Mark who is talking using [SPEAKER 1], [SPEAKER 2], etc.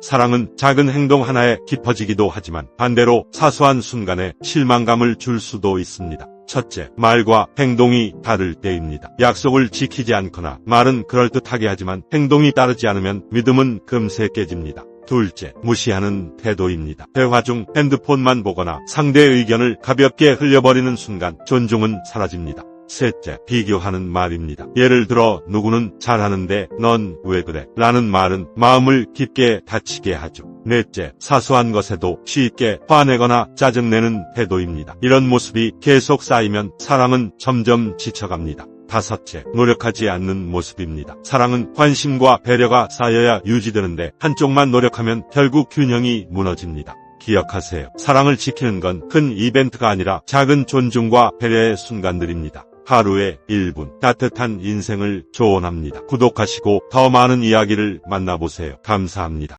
[SPEAKER 1] 사랑은 작은 행동 하나에 깊어지기도 하지만 반대로 사소한 순간에 실망감을 줄 수도 있습니다. 첫째, 말과 행동이 다를 때입니다. 약속을 지키지 않거나 말은 그럴듯하게 하지만 행동이 따르지 않으면 믿음은 금세 깨집니다. 둘째, 무시하는 태도입니다. 대화 중 핸드폰만 보거나 상대의 의견을 가볍게 흘려버리는 순간 존중은 사라집니다. 셋째, 비교하는 말입니다. 예를 들어 누구는 잘하는데 넌 왜 그래? 라는 말은 마음을 깊게 다치게 하죠. 넷째, 사소한 것에도 쉽게 화내거나 짜증내는 태도입니다. 이런 모습이 계속 쌓이면 사랑은 점점 지쳐갑니다. 다섯째, 노력하지 않는 모습입니다. 사랑은 관심과 배려가 쌓여야 유지되는데 한쪽만 노력하면 결국 균형이 무너집니다. 기억하세요. 사랑을 지키는 건 큰 이벤트가 아니라 작은 존중과 배려의 순간들입니다. 하루에 1분 따뜻한 인생을 조언합니다. 구독하시고 더 많은 이야기를 만나보세요. 감사합니다.